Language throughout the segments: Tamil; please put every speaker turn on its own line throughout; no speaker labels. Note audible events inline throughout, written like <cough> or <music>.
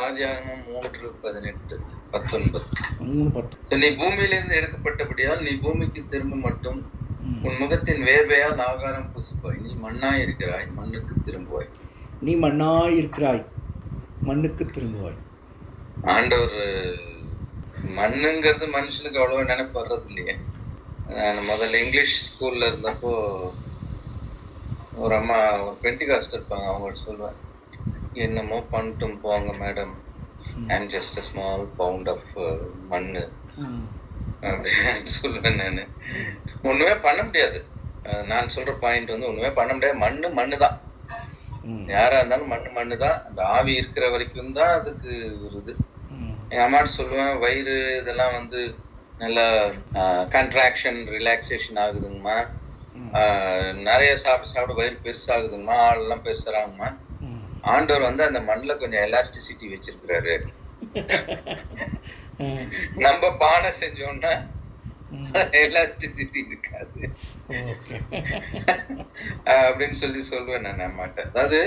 ராஜாங்கம் மூன்று பதினெட்டு பத்தொன்பது
மூணு
நீ பூமியிலிருந்து எடுக்கப்பட்டபடியால் நீ பூமிக்கு திரும்ப மட்டும் உன் முகத்தின் வேர்வையால் ஆகாரம் புசிப்பாய் நீ மண்ணாய் இருக்கிறாய் மண்ணுக்கு திரும்புவாய்
நீ மண்ணாய் இருக்கிறாய் மண்ணுக்கு திரும்புவாய்
ஆண்டவர் மண்ணுங்கிறது மனுஷனுக்கு அவ்வளோ நினைப்பு வர்றது இல்லையே நான் முதல்ல இங்கிலீஷ் ஸ்கூல்ல இருந்தப்போ ஒரு அம்மா ஒரு பெண்டிகாஸ்ட் இருப்பாங்க அவங்கள்ட்ட சொல்லுவேன் என்னமோ பண்ணிட்டும் போங்க madam I'm just a small pound of மண்ணு அப்படின்னு சொல்லுவேன் நான் ஒன்றுமே பண்ண முடியாது நான் சொல்ற பாயிண்ட் வந்து ஒன்றுமே பண்ண முடியாது மண்ணு மண்ணு தான் யாரா இருந்தாலும் மண்ணு மண்ணு தான் அந்த ஆவி இருக்கிற வரைக்கும் தான் அதுக்கு ஒரு இது எங்க சொல்லுவேன் வயிறு இதெல்லாம் வந்து நல்லா கன்ட்ராக்ஷன் ரிலாக்ஸேஷன் ஆகுதுங்கம்மா நிறைய சாப்பிட்டு சாப்பிட்டு வயிறு பெருசாகுதுங்கம்மா ஆள் எல்லாம் பெருசாகுங்கம்மா ஆண்டவர் வந்து அந்த மண்ணில் கொஞ்சம் எலாஸ்டிசிட்டி வச்சிருக்கிறாரு நம்ம பானை செஞ்சோம்னா எலாஸ்டிசிட்டி இருக்காது அப்படின்னு சொல்லி சொல்லுவேன் நான் அம்மாட்ட அதாவது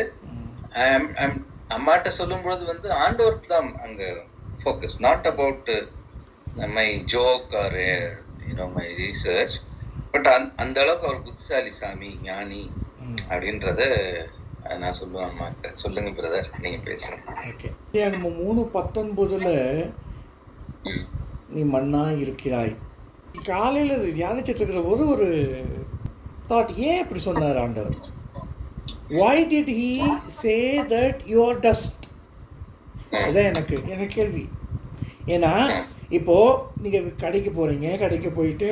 அம்மாட்ட சொல்லும்பொழுது வந்து ஆண்டவர் தான் அங்க focus not about my joke or you know my research but அந் அந்த அளவுக்கு அவர் புத்திசாலி சாமி ஞானி அப்படின்றத நான் சொல்லுவேன் அம்மாட்ட சொல்லுங்க பிரதர் நீங்க பேசுங்க
ஓகே நம்ம மூணு பத்தொன்பதுல நீ மண்ணா இருக்கிறாய் காலையில் தியானிச்சுட்டு இருக்கிற ஒரு ஒரு தாட் ஏன் இப்படி சொன்னார் ஆண்டவர் why did he say that you dust அதான் எனக்கு எனக்கு கேள்வி ஏன்னா இப்போ நீங்கள் கடைக்கு போகிறீங்க கடைக்கு போயிட்டு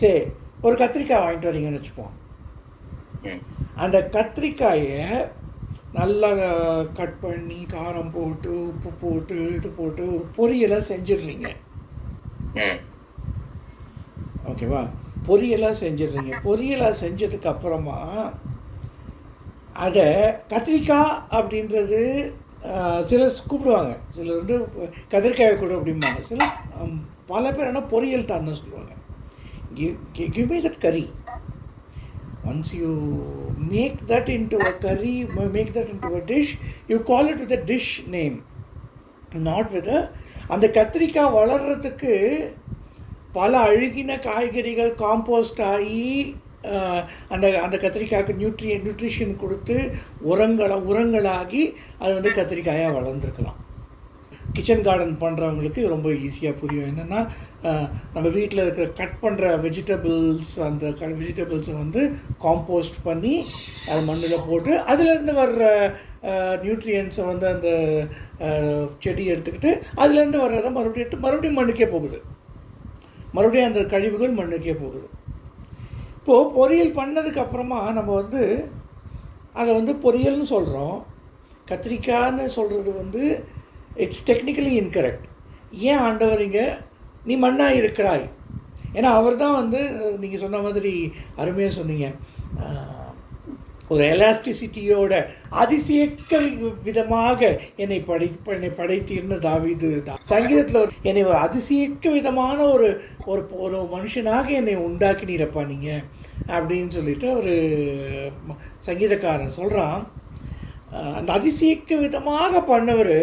சே ஒரு கத்திரிக்காய் வாங்கிட்டு வரீங்கன்னு வச்சுப்போம் அந்த கத்திரிக்காயை நல்லா கட் பண்ணி காரம் போட்டு உப்பு போட்டு இது போட்டு ஒரு பொரியலாக செஞ்சிடுறீங்க ஓகேவா பொரியலாக செஞ்சிடுறீங்க பொரியலாக செஞ்சதுக்கு அப்புறமா அதை கத்திரிக்காய் அப்படின்றது சிலர் கூப்பிடுவாங்க சிலர் வந்து கத்திரிக்காயை கூட அப்படிம்பாங்க சில பல பேர் ஆனால் பொரியல் தான் சொல்லுவாங்க give me that curry once you make that into a curry, make that into a dish, you call it with a dish name, not with a. அந்த கத்திரிக்காய் வளர்கிறதுக்கு பல அழுகின காய்கறிகள் காம்போஸ்ட் ஆகி அந்த அந்த கத்திரிக்காய்க்கு நியூட்ரி நியூட்ரிஷன் கொடுத்து உரங்களை உரங்களாகி அது வந்து கத்திரிக்காயாக வளர்ந்துருக்கலாம் கிச்சன் கார்டன் பண்ணுறவங்களுக்கு ரொம்ப ஈஸியாக புரியும் என்னென்னா நம்ம வீட்டில் இருக்கிற கட் பண்ணுற வெஜிடபிள்ஸ் அந்த க வெஜிடபிள்ஸை வந்து காம்போஸ்ட் பண்ணி அது மண்ணில் போட்டு அதுலேருந்து வர்ற நியூட்ரியன்ஸை வந்து அந்த செடி எடுத்துக்கிட்டு அதுலேருந்து வர்றதை மறுபடியும் எடுத்து மறுபடியும் மண்ணுக்கே போகுது மறுபடியும் அந்த கழிவுகள் மண்ணுக்கே போகுது இப்போது பொரியல் பண்ணதுக்கப்புறமா நம்ம வந்து அதை வந்து பொரியல்னு சொல்கிறோம் கத்திரிக்காய்ன்னு சொல்கிறது வந்து இட்ஸ் டெக்னிக்கலி இன்கரெக்ட் ஏன் ஆண்டவரிங்க நீ மண்ணாக இருக்கிறாய் ஏன்னா அவர் தான் வந்து நீங்கள் சொன்ன மாதிரி அருமையாக சொன்னீங்க ஒரு எலாஸ்டிசிட்டியோட அதிசயக்க விதமாக என்னை படை என்னை படைத்தீர்னு தாவிது தான் சங்கீதத்தில் என்னை ஒரு அதிசயக்க விதமான ஒரு ஒரு ஒரு மனுஷனாக என்னை உண்டாக்கினீரப்பா நீங்கள் அப்படின்னு சொல்லிட்டு ஒரு சங்கீதக்காரன் சொல்கிறான் அந்த அதிசயக்க விதமாக பண்ணவர்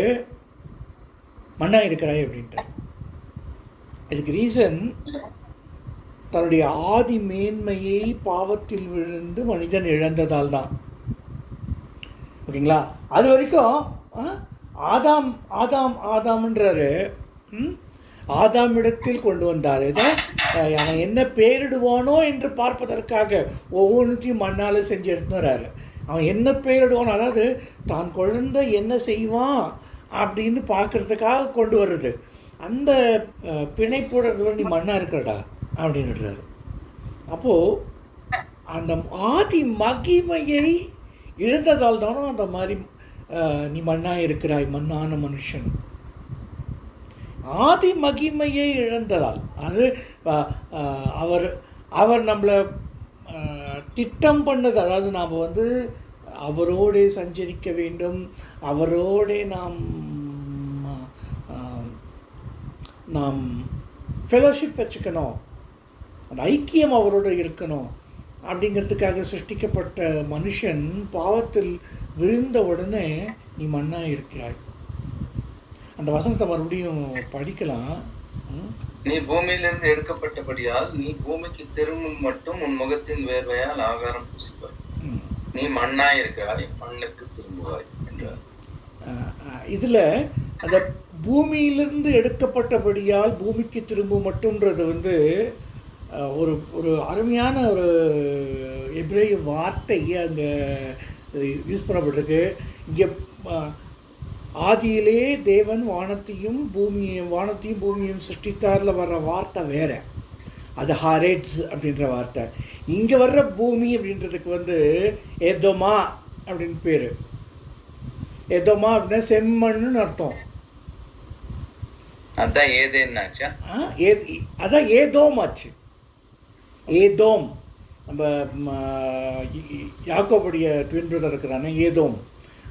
மண்ணாக இருக்கிறாய் அப்படின்ட்டு இதுக்கு ரீசன் தன்னுடைய ஆதி மேன்மையை பாவத்தில் விழுந்து மனிதன் இழந்ததால் தான் ஓகேங்களா அது வரைக்கும் ஆதாம் ஆதாம் ஆதாம்ன்றாரு ஆதாம் இடத்தில் கொண்டு வந்தார் இதை என்ன பெயரிடுவானோ என்று பார்ப்பதற்காக ஒவ்வொன்றுத்தையும் மண்ணால் செஞ்சு எடுத்துறாரு அவன் என்ன பெயரிடுவான் அதாவது தான் குழந்தை என்ன செய்வான் அப்படின்னு பார்க்குறதுக்காக கொண்டு வர்றது அந்த பிணைப்போட வேண்டி மண்ணாக இருக்கிறடா அப்படின்னுடுறாரு அப்போது அந்த ஆதி மகிமையை இழந்ததால் தானோ அந்த மாதிரி நீ மண்ணாக இருக்கிறாய் மண்ணான மனுஷன் ஆதி மகிமையை இழந்ததால் அது அவர் அவர் நம்மளை திட்டம் பண்ணது அதாவது நாம் வந்து அவரோடே சஞ்சரிக்க வேண்டும் அவரோடே நாம் நாம் ஃபெலோஷிப் வச்சுக்கணும் அந்த ஐக்கியம் அவரோடு இருக்கணும் அப்படிங்கிறதுக்காக சிருஷ்டிக்கப்பட்ட மனுஷன் பாவத்தில் விழுந்த உடனே நீ மண்ணாக இருக்கிறாய் அந்த வசனத்தை மறுபடியும் படிக்கலாம்
நீ பூமியிலிருந்து எடுக்கப்பட்டபடியால் நீ பூமிக்கு திரும்பும் மட்டும் உன் முகத்தின் வேர்வையால் ஆகாரம் பூசிப்பாய் நீ மண்ணாயிருக்கிறாய் இருக்கிறாய் மண்ணுக்கு திரும்புவாய்
என்றார் இதில் அந்த பூமியிலிருந்து எடுக்கப்பட்டபடியால் பூமிக்கு திரும்பும் மட்டுன்றது வந்து ஒரு ஒரு அருமையான ஒரு எப்ரேய வார்த்தை அங்கே யூஸ் பண்ணப்பட்டிருக்கு இங்கே ஆதியிலே தேவன் வானத்தையும் பூமியையும் வானத்தையும் பூமியையும் சிருஷ்டித்தாரில் வர்ற வார்த்தை வேறு அது ஹாரேட்ஸ் அப்படின்ற வார்த்தை இங்கே வர்ற பூமி அப்படின்றதுக்கு வந்து எதோமா அப்படின்னு பேர் எதோமா அப்படின்னா செம்மண்ணுன்னு அர்த்தம்
அதான் ஏதேன்னாச்சா
ஏ அதான் ஏதோம் ஆச்சு ஏதோம் நம்ம யாக்கோபுடைய ட்வின் பிரதர் இருக்கிறானே ஏதோம்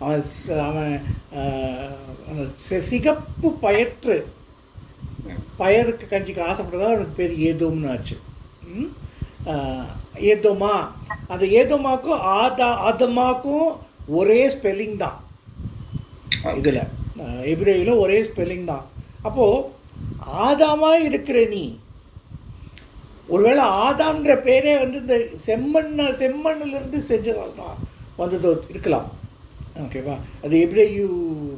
அவன் அவன் சிகப்பு பயற்று பயருக்கு கஞ்சிக்கு ஆசைப்பட்டதா அவனுக்கு பேர் ஏதோம்னு ஆச்சு ஏதோமா அந்த ஏதோமாக்கும் ஆதா ஆதமாக்கும் ஒரே ஸ்பெல்லிங் தான் இதில் எபிரேயில் ஒரே ஸ்பெல்லிங் தான் அப்போது ஆதாமாக இருக்கிற நீ ஒருவேளை ஆதாம்ன்ற பேரே வந்து இந்த செம்மண்ணை செம்மண்ணிலிருந்து செஞ்சதால் தான் வந்ததோ இருக்கலாம் ஓகேவா அது யூ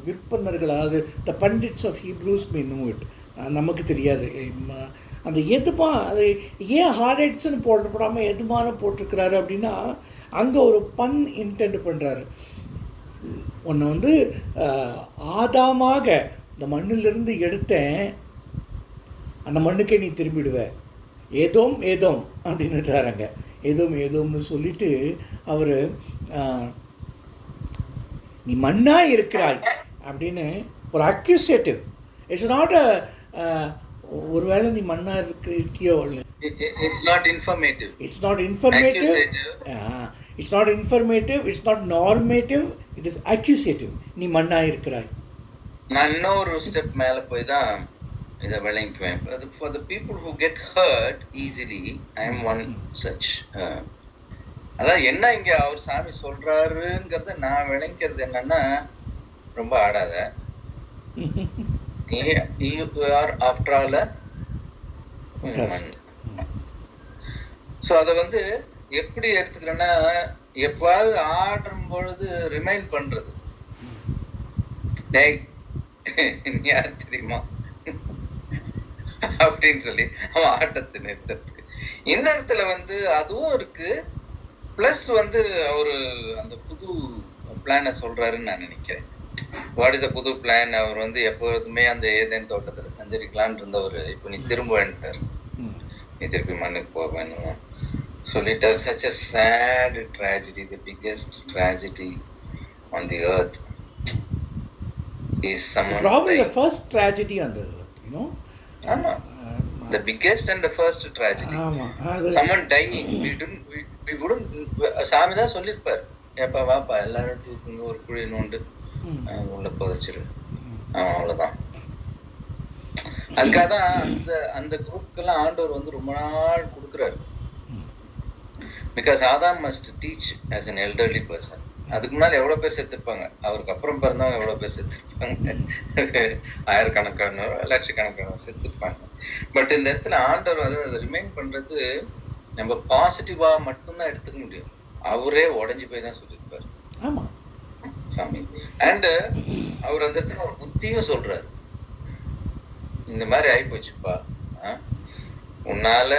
விற்பனர்கள் அதாவது the pundits of Hebrews me know it நமக்கு தெரியாது அந்த எதுமா அது ஏன் ஹார்ட்ஸ்ன்னு போடப்படாமல் எதுமான போட்டிருக்கிறாரு அப்படின்னா அங்கே ஒரு பன் இன்டென்ட் பண்ணுறாரு ஒன்று வந்து ஆதாமாக இந்த மண்ணிலிருந்து எடுத்தேன் அந்த மண்ணுக்கே நீ திரும்பிடுவ ஏதோம் ஏதோம் அப்படின்னுட்டாருங்க ஏதோம் ஏதோம்னு சொல்லிட்டு அவர் நீ மண்ணாக இருக்கிறாய் அப்படின்னு ஒரு அக்யூசேட்டிவ் இட்ஸ் நாட் அ ஒருவேளை நீ மண்ணாக இருக்க இருக்கியோ it's not informative it's not informative it's not informative it's not normative it is accusative நீ மண்ணாக இருக்கிறாய் நான்
இன்னொரு ஸ்டெப் மேலே போய் தான் இதை விளங்குவேன் அது for the people who get hurt easily I am one such அதான் என்ன இங்கே அவர் சாமி சொல்கிறாருங்கிறத நான் விளங்கிறது என்னன்னா ரொம்ப ஆடாத ஆர் ஆஃப்டர் ஆல் ஸோ அதை வந்து எப்படி எடுத்துக்கிறேன்னா எப்பாவது ஆடும் பொழுது ரிமைண்ட் பண்ணுறது டேய் நீ யார் தெரியுமா அப்படின்னு சொல்லி அவன் ஆட்டத்தை நிறுத்துறதுக்கு இந்த இடத்துல வந்து அதுவும் இருக்கு பிளஸ் வந்து அவரு அந்த புது பிளானை சொல்றாருன்னு நான் நினைக்கிறேன் வாட் இஸ் அ புது பிளான் அவர் வந்து எப்போதுமே அந்த ஏதேன் தோட்டத்துல சஞ்சரிக்கலான் இருந்தவர் இப்போ நீ திரும்ப வேண்டாரு நீ திருப்பி மண்ணுக்கு போக வேணும் சொல்லிட்டார் such a sad tragedy the biggest tragedy on the earth is summon problem
the first tragedy on you
know ஆமா the biggest and the first tragedy ஆமா summon dying we done we wouldn't சாமி தான் சொல்லிருப்பார் ஏப்பா வாப்பா எல்லாரும் தூக்குங்க ஒரு குழி நோண்டு உள்ள புதைச்சிரு ஆமாம் அவ்வளோதான் அதுக்காக தான் அந்த அந்த குரூப்க்கெல்லாம் ஆண்டவர் வந்து ரொம்ப நாள் கொடுக்குறாரு because Adam must teach as an elderly person அதுக்கு முன்னால் எவ்வளோ பேர் செத்துருப்பாங்க அவருக்கு அப்புறம் பிறந்தவங்க எவ்வளோ பேர் செத்துருப்பாங்க <laughs> ஆயிரக்கணக்கானவர் லட்சக்கணக்கானவர் செத்துருப்பாங்க பட் இந்த இடத்துல ஆண்டவர் வந்து அதை ரிமைன் பண்ணுறது நம்ம பாசிட்டிவாக மட்டும்தான் எடுத்துக்க முடியும் அவரே உடஞ்சி போய் தான் சொல்லியிருப்பார் சாமி அண்டு அவர் அந்த இடத்துல ஒரு புத்தியும் சொல்றாரு இந்த மாதிரி ஆகிப்போச்சுப்பா போச்சுப்பா உன்னால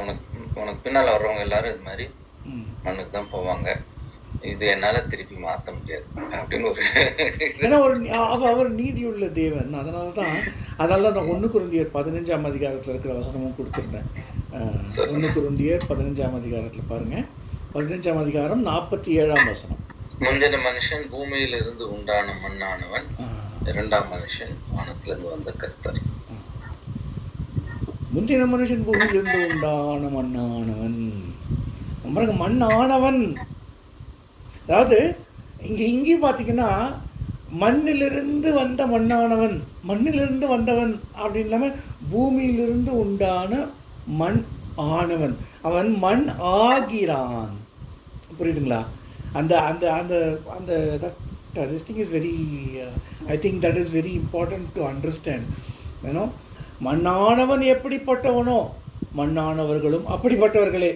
உனக்கு உனக்கு பின்னால் வர்றவங்க எல்லாரும் இது மாதிரி மண்ணுக்கு தான் போவாங்க இது என்னால திருப்பி மாத்த முடியாது அப்படின்னு ஒரு
ஏன்னா ஒரு அவர் நீதி உள்ள தேவன் அதனால தான் அதனால நான் ஒன்று குருந்தியர் பதினஞ்சாம் அதிகாரத்தில் இருக்கிற வசனமும் கொடுத்துருந்தேன் ஒண்ணு குருந்தியர் பதினஞ்சாம் அதிகாரத்தில் பாருங்க பதினஞ்சாம் அதிகாரம் நாற்பத்தி ஏழாம் வசனம்
முந்தின மனுஷன் பூமியில இருந்து உண்டான மண்ணானவன் இரண்டாம் மனுஷன் வானத்திலிருந்து வந்த கருத்தர்
முந்தின மனுஷன் பூமியிலிருந்து உண்டான மண்ணானவன் மண்ணானவன் அதாவது இங்கே இங்கேயும் பார்த்தீங்கன்னா மண்ணிலிருந்து வந்த மண்ணானவன் மண்ணிலிருந்து வந்தவன் அப்படின்னு இல்லாமல் பூமியிலிருந்து உண்டான மண் ஆனவன் அவன் மண் ஆகிறான் புரியுதுங்களா அந்த அந்த அந்த அந்த that this thing is very I think that is very important to understand வேணும் மண்ணானவன் எப்படிப்பட்டவனோ மண்ணானவர்களும் அப்படிப்பட்டவர்களே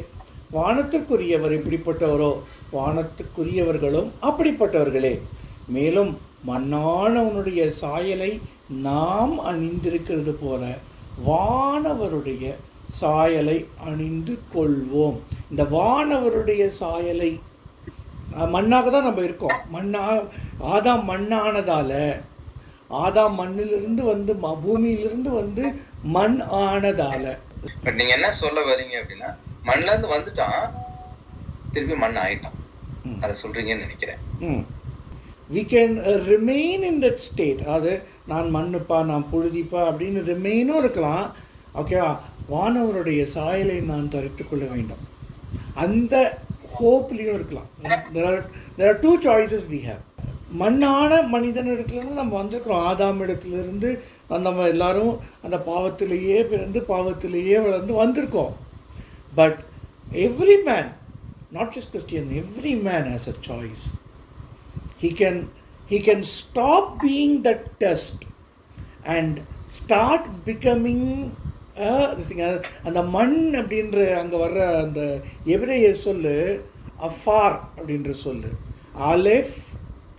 வானத்துக்குரியவர் இப்படிப்பட்டவரோ வானத்துக்குரியவர்களும் அப்படிப்பட்டவர்களே மேலும் மண்ணானவனுடைய சாயலை நாம் அணிந்திருக்கிறது போல வானவருடைய சாயலை அணிந்து கொள்வோம் இந்த வானவருடைய சாயலை மண்ணாக தான் நம்ம இருக்கோம் மண்ணா ஆதாம் மண்ணானதால் ஆதாம் மண்ணிலிருந்து வந்து பூமியிலிருந்து வந்து மண் ஆனதால்
நீங்கள் என்ன சொல்ல வரீங்க அப்படின்னா மண்ல இருந்து வந்துட்டான் திருப்பி மண் ஆயிட்டான் அதை சொல்றீங்கன்னு நினைக்கிறேன்
ரிமெயின் இன் தட் ஸ்டேட் அது நான் மண்ணுப்பா நான் புழுதிப்பா அப்படின்னு ரிமெயினும் இருக்கலாம் ஓகேவா வானவருடைய சாயலை நான் தரித்து கொள்ள வேண்டும் அந்த ஹோப்லேயும் இருக்கலாம் there are two choices we have மண்ணான மனிதன் இடத்துலருந்து நம்ம வந்திருக்கிறோம் ஆதாம் இடத்துலேருந்து நம்ம எல்லாரும் அந்த பாவத்திலேயே பிறந்து பாவத்திலேயே வளர்ந்து வந்திருக்கோம் But every man, not just Christian, every man has a choice. He can, he can stop being the test and start becoming அந்த மண் அப்படின்ற அங்கே வர்ற அந்த எபிரேய சொல்லு அஃபார் அப்படின்ற சொல்லு ஆலேஃப்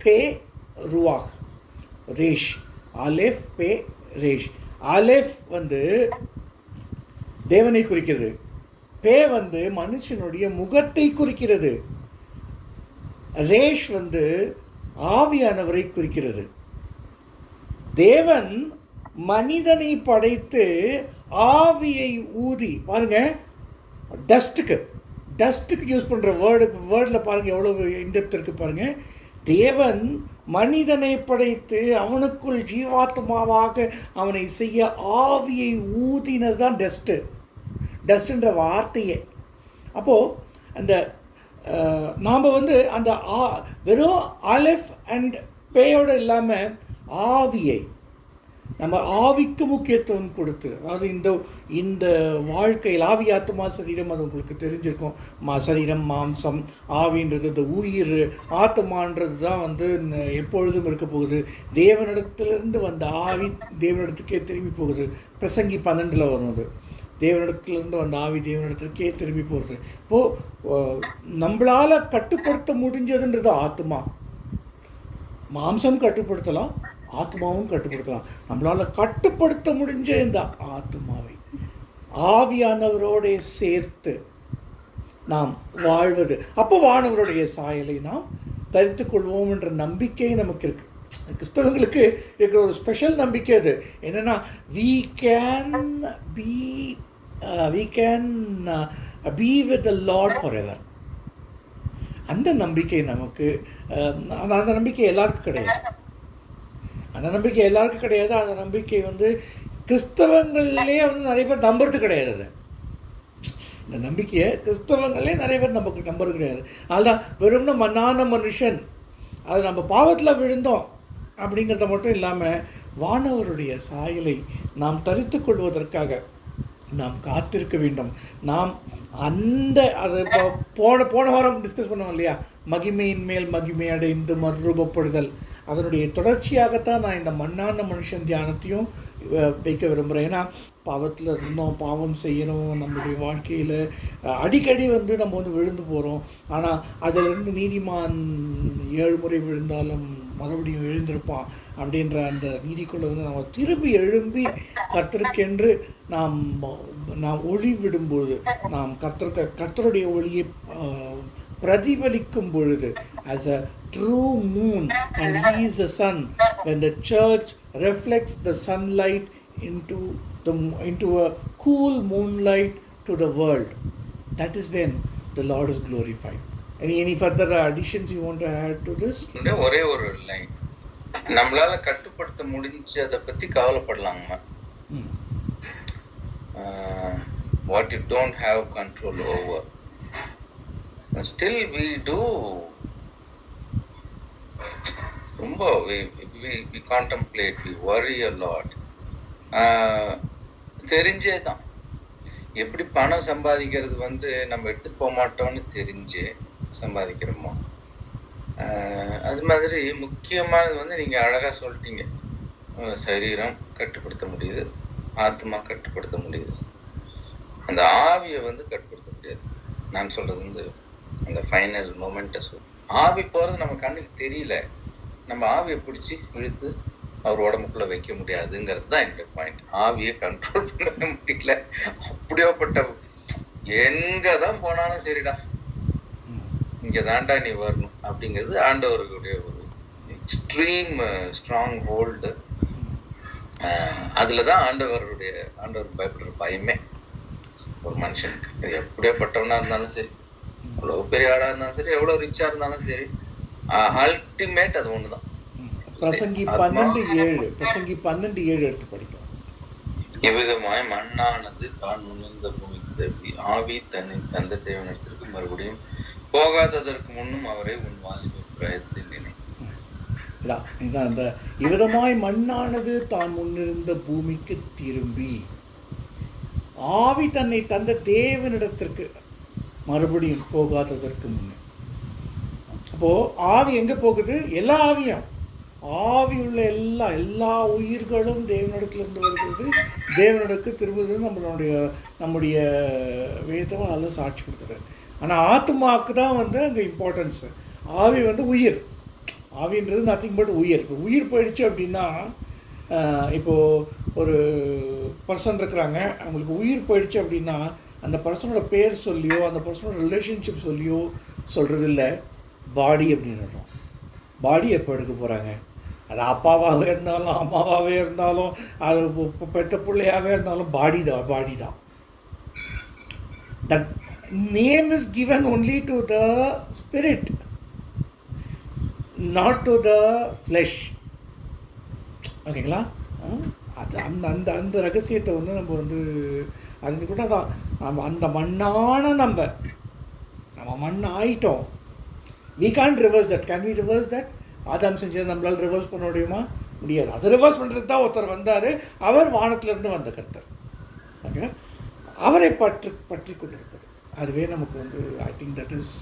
பே ருவாக் ரேஷ் ஆலேஃப் பே ரேஷ் ஆலேஃப் வந்து தேவனை குறிக்கிறது பே வந்து மனுஷனுடைய முகத்தை குறிக்கிறது ரேஷ் வந்து ஆவியானவரை குறிக்கிறது தேவன் மனிதனை படைத்து ஆவியை ஊதி பாருங்க டஸ்ட்டுக்கு டஸ்ட்டுக்கு யூஸ் பண்ணுற வேர்டு வேர்டில் பாருங்கள் எவ்வளோ இன்டெப்த் இருக்கு பாருங்கள் தேவன் மனிதனை படைத்து அவனுக்குள் ஜீவாத்மாவாக அவனை செய்ய ஆவியை ஊதினது தான் டஸ்ட்டு டஸ்ட்ன்ற வார்த்தையே அப்போது அந்த நாம் வந்து அந்த ஆ வெறும் அலெஃப் அண்ட் பேயோடு இல்லாமல் ஆவியை நம்ம ஆவிக்கு முக்கியத்துவம் கொடுத்து அதாவது இந்த இந்த வாழ்க்கையில் ஆவி ஆத்மா சரீரம் அது உங்களுக்கு தெரிஞ்சிருக்கும் மா சரீரம் மாம்சம் ஆவின்றது இந்த உயிர் ஆத்மான்றது தான் வந்து எப்பொழுதும் இருக்க போகுது தேவனிடத்திலிருந்து வந்த ஆவி தேவனிடத்துக்கே திரும்பி போகுது பிரசங்கி பன்னெண்டில் வரும் அது தேவனிடத்துலேருந்து வந்த ஆவி தேவனிடத்திற்கே திரும்பி போகிறது இப்போது நம்மளால் கட்டுப்படுத்த முடிஞ்சதுன்றது ஆத்மா மாம்சம் கட்டுப்படுத்தலாம் ஆத்மாவும் கட்டுப்படுத்தலாம் நம்மளால் கட்டுப்படுத்த முடிஞ்ச இந்த ஆத்மாவை ஆவியானவரோடைய சேர்த்து நாம் வாழ்வது அப்போ வானவருடைய சாயலை நாம் தரித்து கொள்வோம் என்ற நம்பிக்கை நமக்கு இருக்குது கிறிஸ்தவங்களுக்கு இருக்கிற ஒரு ஸ்பெஷல் நம்பிக்கை அது என்னென்னா we can be we can be with the Lord forever அந்த நம்பிக்கை நமக்கு um, அந்த அந்த நம்பிக்கை எல்லாருக்கும் கிடையாது அந்த நம்பிக்கை எல்லாருக்கும் கிடையாது அந்த நம்பிக்கை வந்து கிறிஸ்தவங்கள்லேயே வந்து நிறைய பேர் நம்புறது கிடையாது அது இந்த நம்பிக்கையை கிறிஸ்தவங்களே நிறைய பேர் நமக்கு நம்புறது கிடையாது அதனால் வெறும்னா மன்னான மனுஷன் அது நம்ம பாவத்தில் விழுந்தோம் அப்படிங்கிறத மட்டும் இல்லாமல் வானவருடைய சாயலை நாம் தரித்து கொள்வதற்காக நாம் காத்திருக்க வேண்டும் நாம் அந்த அது இப்போ போன போன வாரம் டிஸ்கஸ் பண்ணோம் இல்லையா மகிமையின் மேல் மகிமை அடைந்து மறுரூபப்படுதல் அதனுடைய தொடர்ச்சியாகத்தான் நான் இந்த மண்ணான மனுஷன் தியானத்தையும் வைக்க விரும்புகிறேன் ஏன்னா பாவத்தில் இருந்தோம் பாவம் செய்யணும் நம்முடைய வாழ்க்கையில் அடிக்கடி வந்து நம்ம வந்து விழுந்து போகிறோம் ஆனால் அதிலிருந்து நீதிமான் ஏழு முறை விழுந்தாலும் மறுபடியும் எழுந்திருப்பான் அப்படின்ற அந்த நீதிக்குள்ள வந்து நம்ம திரும்பி எழும்பி கத்திருக்கென்று நாம் நாம் ஒளி விடும்பொழுது நாம் கத்திருக்க கத்தருடைய ஒளியை பிரதிபலிக்கும் பொழுது as a true moon and he's a sun when the church reflects the sunlight into into a cool moon light to the world that is when the Lord is glorified any any further additions you want to add to this
ஒரே ஒரு லைன் நம்மளால கட்டுப்படுத்த முடிஞ்சதை பத்தி கவலைப்படலாங்கம்மா what you don't have control over still we do ரொம்ப we contemplate we worry a lot தெரிஞ்சே தான் எப்படி பணம் சம்பாதிக்கிறது வந்து நம்ம எடுத்துகிட்டு போக மாட்டோம்னு தெரிஞ்சு சம்பாதிக்கிறோமோ அது மாதிரி முக்கியமானது வந்து நீங்கள் அழகாக சொல்லிட்டீங்க சரீரம் கட்டுப்படுத்த முடியுது ஆத்மா கட்டுப்படுத்த முடியுது அந்த ஆவியை வந்து கட்டுப்படுத்த முடியாது நான் சொல்கிறது வந்து அந்த ஃபைனல் மூமெண்ட்டை சொல் ஆவி போகிறது நம்ம கண்ணுக்கு தெரியல நம்ம ஆவியை பிடிச்சி இழுத்து அவர் உடம்புக்குள்ளே வைக்க முடியாதுங்கிறது தான் என்னுடைய பாயிண்ட் ஆவியை கண்ட்ரோல் பண்ண முடியல அப்படியோப்பட்ட எங்கே தான் போனாலும் சரிடா இங்கே தாண்டா நீ வரணும் அப்படிங்கிறது ஆண்டவர்களுடைய ஒரு எக்ஸ்ட்ரீம் ஸ்ட்ராங் ஹோல்டு அதில் தான் ஆண்டவருடைய ஆண்டவர் பயப்படுற பயமே ஒரு மனுஷனுக்கு எப்படியோ எப்படியாப்பட்டவனா இருந்தாலும் சரி அவ்வளோ பெரிய ஆடாக இருந்தாலும் சரி எவ்வளோ ரிச்சாக இருந்தாலும் சரி அல்டிமேட் அது ஒன்று தான்
பன்னெண்டு ஏழு பன்னெண்டு ஏழு எடுத்து படிக்கும்
இவ்விதமாய் மண்ணானது தான் உணர்ந்த பூமி தப்பி ஆவி தன்னை தந்த தேவனிடத்திற்கு மறுபடியும் போகாததற்கு முன்னும் அவரை உன் வாலிப
பிராயத்தில் நினை இதான் அந்த இவ்விதமாய் மண்ணானது தான் முன்னிருந்த பூமிக்கு திரும்பி ஆவி தன்னை தந்த தேவனிடத்திற்கு மறுபடியும் போகாததற்கு முன்னே அப்போ ஆவி எங்கே போகுது எல்லா ஆவியும் ஆவி உள்ள எல்லா எல்லா உயிர்களும் தேவனிடத்திலிருந்து வருகிறது தேவனிடக்கு திரும்புவது நம்மளுடைய நம்முடைய வேதம் அதில் சாட்சி கொடுக்குறது ஆனால் ஆத்மாவுக்கு தான் வந்து அங்கே இம்பார்ட்டன்ஸு ஆவி வந்து உயிர் ஆவின்றது நத்திங் பட் உயிர் இப்போ உயிர் போயிடுச்சு அப்படின்னா இப்போது ஒரு பர்சன் இருக்கிறாங்க அவங்களுக்கு உயிர் போயிடுச்சு அப்படின்னா அந்த பர்சனோட பேர் சொல்லியோ அந்த பர்சனோட ரிலேஷன்ஷிப் சொல்லியோ சொல்கிறது இல்லை பாடி அப்படின்னு பாடி எப்போ எடுக்க போகிறாங்க அது அப்பாவாகவே இருந்தாலும் அம்மாவாகவே இருந்தாலும் அது பெற்ற பிள்ளையாகவே இருந்தாலும் பாடி தான் பாடி தான் that name is given only to the spirit not to the flesh ஓகேங்களா அது அந்த அந்த அந்த ரகசியத்தை வந்து நம்ம வந்து அறிஞ்சு கூட தான் நம்ம அந்த மண்ணான நம்ம நம்ம மண் ஆயிட்டோம் we can reverse that can we reverse that Adam செஞ்சதை நம்மளால் ரிவர்ஸ் பண்ண முடியுமா முடியாது அதை ரிவர்ஸ் பண்ணுறதுக்கு தான் ஒருத்தர் வந்தார் அவர் வானத்திலேருந்து வந்த கருத்தர் ஓகே அவரை பற்றி பற்றி கொண்டிருப்பது அதுவே நமக்கு வந்து ஐ திங்க் தட் இஸ்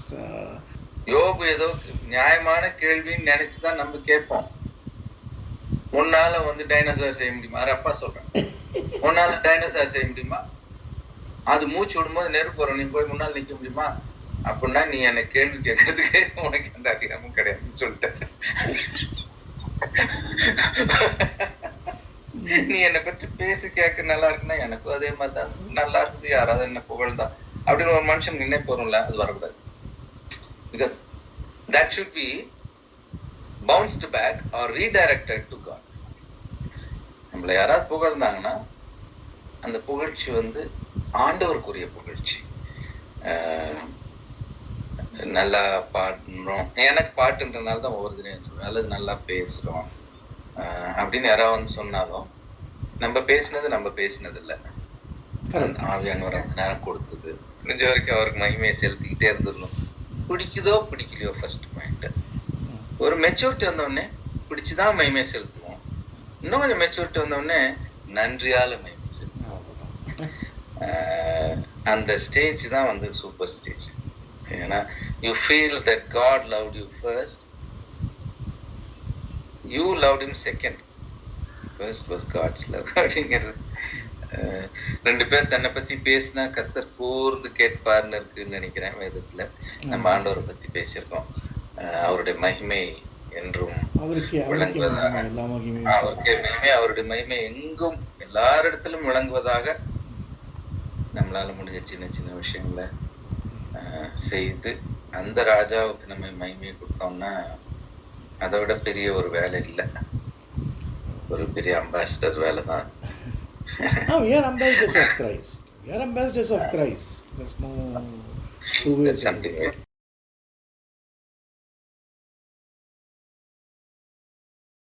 யோபு ஏதோ
நியாயமான கேள்வின்னு நினைச்சு தான் நம்ம கேட்போம் உன்னால வந்து டைனோசார் செய்ய முடியுமா ரஃபா சொல்றேன் உன்னால டைனோசார் செய்ய முடியுமா அது மூச்சு விடும்போது நெருப்பு வரும் நீ போய் முன்னால் நிற்க முடியுமா அப்படின்னா நீ என்னை கேள்வி கேட்கறதுக்கு உனக்கு எந்த அதிகாரமும் கிடையாதுன்னு சொல்லிட்டேன் நீ என்னை பற்றி பேசி கேட்க நல்லா இருக்குன்னா எனக்கும் அதே மாதிரி தான் நல்லா இருக்குது யாராவது என்ன புகழ்தான் அப்படின்னு ஒரு மனுஷன் நினைப்பு போறோம்ல அது வரக்கூடாது because that should be bounced back or redirected to God நம்மளை யாராவது புகழ்ந்தாங்கன்னா அந்த புகழ்ச்சி வந்து ஆண்டவருக்குரிய புகழ்ச்சி நல்லா பாடுறோம் எனக்கு பாட்டுன்றனால தான் ஒவ்வொரு தினம் சொல்றேன் அல்லது நல்லா பேசுகிறோம் அப்படின்னு யாராவது வந்து சொன்னாலும் நம்ம பேசினது நம்ம பேசினது இல்லை ஆவியானவர் அந்த நேரம் கொடுத்தது முடிஞ்ச வரைக்கும் அவருக்கு மகிமையை செலுத்திக்கிட்டே இருந்துடணும் பிடிக்குதோ பிடிக்கலையோ ஃபர்ஸ்ட் பாயிண்ட்டு ஒரு மெச்சூரிட்டி வந்தோடனே பிடிச்சிதான் மகிமையை செலுத்துவோம் இன்னும் கொஞ்சம் மெச்சூரிட்டி வந்தோடனே நன்றியால் மகிமை செலுத்துவோம் அந்த ஸ்டேஜ் தான் வந்து சூப்பர் ஸ்டேஜ் ஏன்னா you feel that God love you first you love him second first was God's love அப்படிங்கிறது ரெண்டு பேர் தன்னை பத்தி பேசினா கர்த்தர் கூர்ந்து கேட்பார்னு இருக்குன்னு நினைக்கிறேன் வேதத்துல நம்ம ஆண்டவரை பத்தி பேசியிருக்கோம் அவருடைய மகிமை என்றும்
விளங்குவதாக அவருக்கே மகிமை
அவருடைய மகிமை எங்கும் எல்லாரிடத்திலும் விளங்குவதாக நம்மளால முடிஞ்ச சின்ன சின்ன விஷயங்களை செய்து அந்த ராஜாவுக்கு நம்ம மைமையை கொடுத்தோம்னா அதை விட பெரிய ஒரு வேலை இல்லை ஒரு பெரிய அம்பாசிடர் வேலை தான்
அது ambassador of Christ of Christ that's
மோ ரைட்